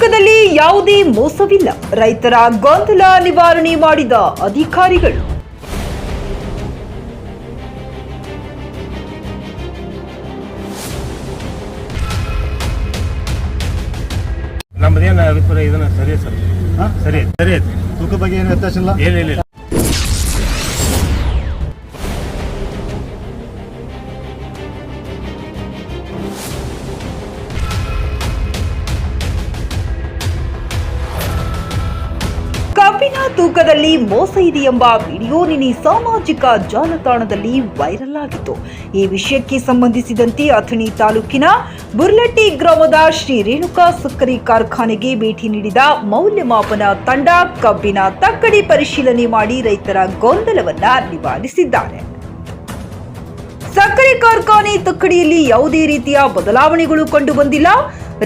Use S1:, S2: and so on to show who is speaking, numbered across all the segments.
S1: ತೂಕದಲ್ಲಿ ಯಾವುದೇ ಮೋಸವಿಲ್ಲ. ರೈತರ ಗೊಂದಲ ನಿವಾರಣೆ ಮಾಡಿದ ಅಧಿಕಾರಿಗಳು.
S2: ನಮ್ಮದೇನು ಅಭಿಪ್ರಾಯ ಇದನ್ನ ಸರಿ? ಸರ್? ಸರಿ ಸರಿ
S3: ತೂಕ ಬಗ್ಗೆ ಏನು ವ್ಯತ್ಯಾಸ ಇಲ್ಲ?
S2: ಇಲ್ಲ
S1: ತೂಕದಲ್ಲಿ ಮೋಸ ಇದೆಯೆಂಬ ವಿಡಿಯೋ ನಿನ್ನೆ ಸಾಮಾಜಿಕ ಜಾಲತಾಣದಲ್ಲಿ ವೈರಲ್ ಆಗಿತ್ತು. ಈ ವಿಷಯಕ್ಕೆ ಸಂಬಂಧಿಸಿದಂತೆ ಅಥಣಿ ತಾಲೂಕಿನ ಬುರ್ಲಟ್ಟಿ ಗ್ರಾಮದ ಶ್ರೀ ರೇಣುಕಾ ಸಕ್ಕರೆ ಕಾರ್ಖಾನೆಗೆ ಭೇಟಿ ನೀಡಿದ ಮೌಲ್ಯಮಾಪನ ತಂಡ ಕಬ್ಬಿನ ತಕ್ಕಡಿ ಪರಿಶೀಲನೆ ಮಾಡಿ ರೈತರ ಗೊಂದಲವನ್ನ ನಿವಾರಿಸಿದ್ದಾರೆ. ಸಕ್ಕರೆ ಕಾರ್ಖಾನೆ ತಕ್ಕಡಿಯಲ್ಲಿ ಯಾವುದೇ ರೀತಿಯ ಬದಲಾವಣೆಗಳು ಕಂಡು ಬಂದಿಲ್ಲ.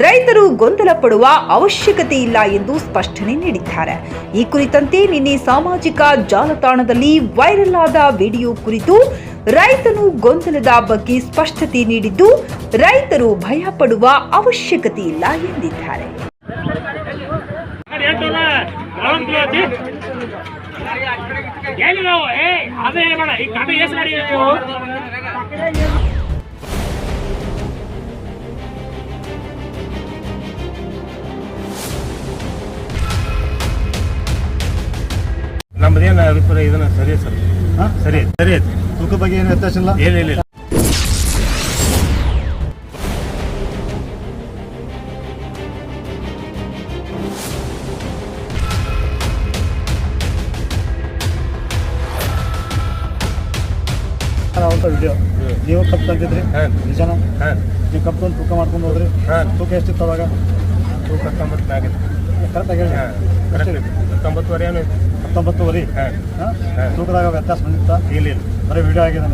S1: ರೈತರು ಗೊಂದಲ ಪಡುವ ಅವಶ್ಯಕತೆ ಇಲ್ಲ ಎಂದು ಸ್ಪಷ್ಟನೆ ನೀಡಿದ್ದಾರೆ. ಈ ಕುರಿತಂತೆ ನಿನ್ನೆ ಸಾಮಾಜಿಕ ಜಾಲತಾಣದಲ್ಲಿ ವೈರಲ್ ಆದ ವಿಡಿಯೋ ಕುರಿತು ರೈತನು ಗೊಂದಲದ ಬಗ್ಗೆ ಸ್ಪಷ್ಟತೆ ನೀಡಿದ್ದು, ರೈತರು ಭಯ ಪಡುವ ಅವಶ್ಯಕತೆ ಇಲ್ಲ ಎಂದಿದ್ದಾರೆ.
S4: ಅದೇ ಬೇಡ ಈ ಕಡೆ ಎಷ್ಟು
S2: ನಮ್ಮದೇನು ಅಭಿಪ್ರಾಯ ಇದನ್ನ ಸರಿ ಸರ್.
S3: ಹಾ?
S2: ಸರಿ. ಸರಿ ಐತಿ
S3: ತೂಕ ಬಗ್ಗೆ ಏನು ವ್ಯತ್ಯಾಸ ಇಲ್ಲ?
S2: ಏನು ಇಲ್ಲ ಇಲ್ಲ.
S3: ಅವತ್ತ ವಿಡಿಯೋ ನೀವು ಕಪ್ ತಂದಿದ್ರಿ. ನಿಜನ? ನೀವು ಕಪ್ ತಂದು ತೂಕ ಮಾಡ್ಕೊಂಡು ಹೋದ್ರಿ. ತೂಕ ಎಷ್ಟಿತ್ತು ಅವಾಗ?
S2: ತೂಕ ಹತ್ತೊಂಬತ್ತು ಆಗೈತಿ
S3: ಕರೆಕ್ಟಾಗಿ ಹೇಳಿ.
S2: ಕರೆಕ್ಟ್. ಹತ್ತೊಂಬತ್ತುವರೆ ಏನು?
S3: ಹತ್ತೊಂಬತ್ತುವರೆ. ತೂಕದಾಗ ವ್ಯತ್ಯಾಸ ಬಂದಿತ್ತ?
S2: ಇಲ್ಲ ಇಲ್ಲ.
S3: ಬರೀ ವಿಡಿಯೋ ಆಗಿದೆ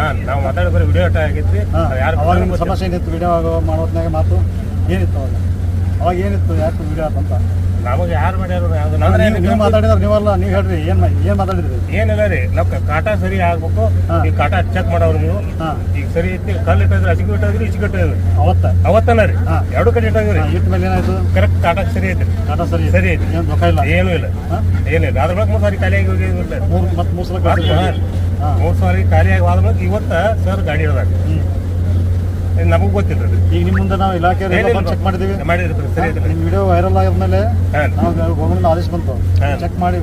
S2: ಹಾಂ. ನಾವು ಮಾತಾಡೋ ಬರೀ ವಿಡಿಯೋ ಅಟ್ಟ
S3: ಆಗಿತ್ತು.
S2: ಯಾರು
S3: ಅವಾಗ ನಿಮ್ಮ ಸಮಸ್ಯೆ ಏನಿತ್ತು? ವಿಡಿಯೋ ಮಾಡೋದ್ನಾಗ ಮಾತು ಏನಿತ್ತು ಅವಾಗ? ಅವಾಗ ಏನಿತ್ತು ಯಾಕೆ ವಿಡಿಯೋ ಅಂತ
S2: ನಮಗೆ ಯಾರು
S3: ನೀವು ಮಾತಾಡಿದ್ರೆ ನೀವಲ್ಲ ನೀವು ಹೇಳ್ರಿ ಏನು ಏನು ಮಾತಾಡಿದ್ರಿ?
S2: ಏನಿಲ್ಲ ರೀ ನಾವು ಕಾಟ ಸರಿ ಆಗ್ಬೇಕು. ಈ ಕಾಟ ಚೆಕ್ ಮಾಡವ್ರು ನೀವು. ಈಗ ಸರಿ ಐತಿ ಕಲ್ಲು ಇಟ್ಟಿದ್ರೆ ಅಚಿಗೆ ಇಟ್ಟಿದ್ರಿ ಇಚ್ಚಿಗೆ ಇಟ್ಟಿದ್ರಿ.
S3: ಅವತ್ತ?
S2: ಅವತ್ತನ ರೀ. ಎರಡು ಕಡೆ ಇಟ್ಟಾಗ್ರಿ
S3: ಇಟ್ಟ ಮೇಲೆ ಏನಾಯ್ತು?
S2: ಕರೆಕ್ಟ್ ಕಾಟ ಸರಿ ಐತಿ
S3: ಕಾಟ ಸರಿ
S2: ಸರಿ ಐತಿ
S3: ಏನು ದುಃಖ ಇಲ್ಲ?
S2: ಏನೂ ಇಲ್ಲ? ಏನಿಲ್ಲ ಅದ್ರ ಬಗ್ಗೆ ಮೂರು ಸಾರಿ ಖಾಲಿಯಾಗಿ ಹೋಗಿ
S3: ಮೂರು ಮತ್ತೆ ಮೂರು ಸಲ
S2: ಮೂರು ಸಾರಿ ಖಾಲಿಯಾಗಿ ಹೋದ ಇವತ್ತ ಸರ್ ಗಾಡಿ
S3: ಹ್ಮ್.
S2: ನಮಗ್ ಗೊತ್ತಿಲ್ಲ ರೀ
S3: ಈಗ ನಿಮ್ಮ ಮುಂದೆ ನಾವು ಇಲಾಖೆ ಚೆಕ್ ಮಾಡಿದೀವಿ.
S2: ಮಾಡಿದ್ರಿ ಸರಿ ಐತಿ
S3: ನಿಮ್ಮ ವಿಡಿಯೋ ವೈರಲ್
S2: ಆಗಿದ್ಮೇಲೆ
S3: ನಾವು ಗೌರ್ಮೆಂಟ್ ಆದೇಶ ಬಂತು. ಚೆಕ್ ಮಾಡಿ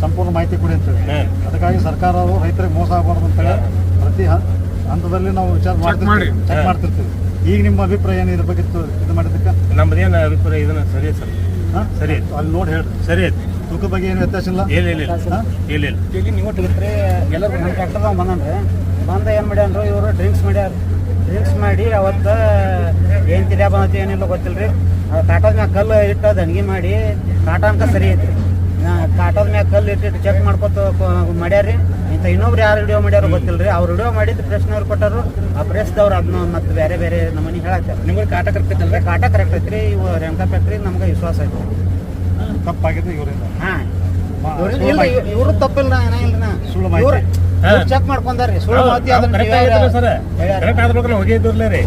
S3: ಸಂಪೂರ್ಣ ಮಾಹಿತಿ ಕೊಡಿ ಅಂತೇಳಿ. ಅದಕ್ಕಾಗಿ ಸರ್ಕಾರವು ರೈತರಿಗೆ ಮೋಸ ಆಗಬಾರ್ದು ಅಂತೇಳಿ ಪ್ರತಿ ಹಂತದಲ್ಲಿ ನಾವು ವಿಚಾರ ಮಾಡ್ತೀವಿ ಚೆಕ್. ಮಾಡ್ತಿರ್ತೀವಿ. ಈಗ ನಿಮ್ಮ ಅಭಿಪ್ರಾಯ ಏನು ಇದ್ರ ಬಗ್ಗೆ ಇತ್ತು- ಇದು ಮಾಡಿದ್ದಕ್ಕೆ?
S2: ನಮ್ಮದೇನು ಅಭಿಪ್ರಾಯ ಇದನ್ನ ಸರಿ ಸರ್.
S3: ಹಾ?
S2: ಸರಿ ಆಯ್ತು.
S3: ಅಲ್ಲಿ ನೋಡಿ ಹೇಳಿ
S2: ಸರಿ ಆಯ್ತು.
S3: ತೂಕ ಬಗ್ಗೆ ಏನು ವ್ಯತ್ಯಾಸ ಇಲ್ಲ?
S2: ಇಲ್ಲ ಇಲ್ಲ ಇಲ್ಲ? ಇಲ್ಲ
S5: ನೀವು ಎಲ್ಲರೂ ಬಂದನ್ರಿ. ಬಂದ ಏನು ಮಾಡ್ಯಾನ್ರು? ಇವರು ಡ್ರಿಂಕ್ಸ್ ಮಾಡ್ಯಾರ. ಡ್ರಿಂಕ್ಸ್ ಮಾಡಿ ಅವತ್ತು ಏನು ತಿರ್ಯಾ ಬಂದತಿ ಏನಿಲ್ಲ ಗೊತ್ತಿಲ್ಲ ರೀ ಕಾಟದ ಮ್ಯಾಗ ಕಲ್ಲು ಇಟ್ಟು ದಣ್ಗಿ ಮಾಡಿ ಕಾಟ ಅಂತ ಸರಿ ಐತ್ರಿ. ಕಾಟದ ಮ್ಯಾಗ ಕಲ್ಲು ಇಟ್ಟಿಟ್ಟು ಚೆಕ್ ಮಾಡ್ಕೊತ ಮಾಡ್ಯಾರ್ರಿ. ಇಂಥ ಇನ್ನೊಬ್ರು ಯಾರು ವಿಡಿಯೋ ಮಾಡ್ಯಾರೋ ಗೊತ್ತಿಲ್ಲ ರೀ ಅವ್ರು ವಿಡಿಯೋ ಮಾಡಿದ್ದು ಪ್ರಶ್ನೆಯವ್ರು ಕೊಟ್ಟರು. ಆ ಪ್ರೆಸ್ದವ್ರು ಅದನ್ನ ಮತ್ತೆ ಬೇರೆ ಬೇರೆ ನಮ್ಮನೆ ಹೇಳತ್ತಾರ ನಿಮ್ಗೆ ಕಾಟ ಕರೆಕ್ಟ್ ರೀ ಕಾಟ ಕರೆಕ್ಟ್ ಐತ್ರಿ. ಇವು ರೇಣುಕಾ ಫ್ಯಾಕ್ಟ್ರಿ ನಮ್ಗೆ ವಿಶ್ವಾಸ ಐತಿ
S3: ತಪ್ಪಾಗಿದ್ದು ಇವರಿಂದ?
S5: ಹಾಂ. ಇವ್ರು-. ಇವರು ತಪ್ಪಿಲ್ಲ ಏನ
S3: ಸುಳ್ಳು ಮಾಹಿತಿ.
S5: ಚೆಕ್ ಮಾಡ್ಕೊಂಡಾರ್ರಿ. ಸುಳ್ಳು ಮಾತಿ ಅದನ್ನ
S2: ಕರೆಕ್ಟ್. ಆಗಿದ್ರೆ ಸರ್. ಕರೆಕ್ಟ್ ಹೋಗಿದ್ದಿರ್ಲೇ ರೀ.